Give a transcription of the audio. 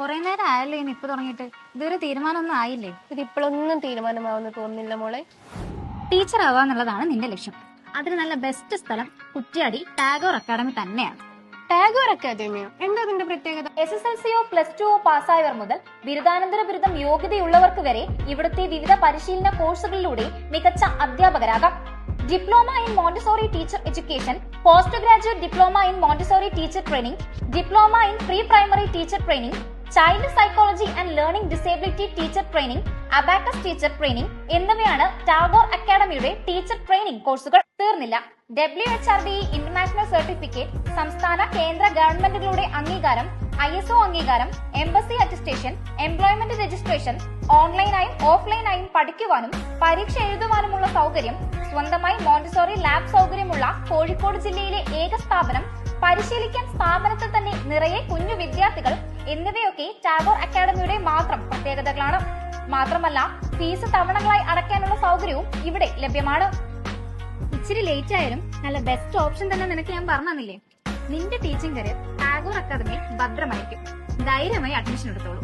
കുറെ നേരം ആയല്ലേ ഇനി ഇപ്പൊ തുടങ്ങിയിട്ട്. ഇതൊരു തീരുമാനമൊന്നും ആയില്ലേ? ഇപ്പോഴൊന്നും തീരുമാനമാവുന്ന തോന്നുന്നില്ല മോളെ. ടീച്ചർ ആവാന്നുള്ളതാണ് നിന്റെ ലക്ഷ്യം. അതിന് നല്ല ബെസ്റ്റ് സ്ഥലം കുറ്റ്യാടി ടാഗോർ അക്കാദമി തന്നെയാണ്. ടാഗോർ അക്കാദമിയോ? എന്താ അതിന്റെ പ്രത്യേകത? എസ് എസ് എൽ സിയോ പ്ലസ് ടുവോ പാസ്സായവർ മുതൽ ബിരുദാനന്തര ബിരുദം യോഗ്യതയുള്ളവർക്ക് വരെ ഇവിടുത്തെ വിവിധ പരിശീലന കോഴ്സുകളിലൂടെ മികച്ച അധ്യാപകരാകാം. Diploma in Montessori teacher education post graduate diploma in Montessori teacher training diploma in pre primary teacher training child psychology and learning disability teacher training abacus teacher training എന്നിവയാണ് ടാഗോർ അക്കാദമിയുടെ ടീച്ചർ ട്രെയിനിംഗ് കോഴ്സുകൾ തീർന്നില്ല. W H R D international certificate സംസ്ഥാന കേന്ദ്ര ഗവൺമെന്റുകളുടെ അംഗീകാരം I S O അംഗീകാരം embassy attestation employment registration ഓൺലൈനായും ഓഫ്ലൈനായും പഠിക്കുവാനും പരീക്ഷ എഴുതുവാനുമുള്ള സൗകര്യം സ്വന്തമായി മോണ്ടിസോറി ലാബ് സൗകര്യമുള്ള കോഴിക്കോട് ജില്ലയിലെ ഏക സ്ഥാപനം പരിശീലിക്കാൻ സ്ഥാപനത്തിൽ തന്നെ നിറയെ കുഞ്ഞു വിദ്യാർത്ഥികൾ എന്നിവയൊക്കെ ടാഗോർ അക്കാദമിയുടെ മാത്രം പ്രത്യേകതകളാണ്. മാത്രമല്ല ഫീസ് തവണകളായി അടയ്ക്കാനുള്ള സൗകര്യവും ഇവിടെ ലഭ്യമാണ്. ഇച്ചിരി ലേറ്റ് ആയാലും നല്ല ബെസ്റ്റ് ഓപ്ഷൻ തന്നെ നിനക്ക് ഞാൻ പറഞ്ഞില്ലേ നിന്റെ ടീച്ചിങ് കരിയർ ടാഗോർ അക്കാദമിയിൽ ഭദ്രമായിരിക്കും. ധൈര്യമായി അഡ്മിഷൻ എടുത്തോളൂ.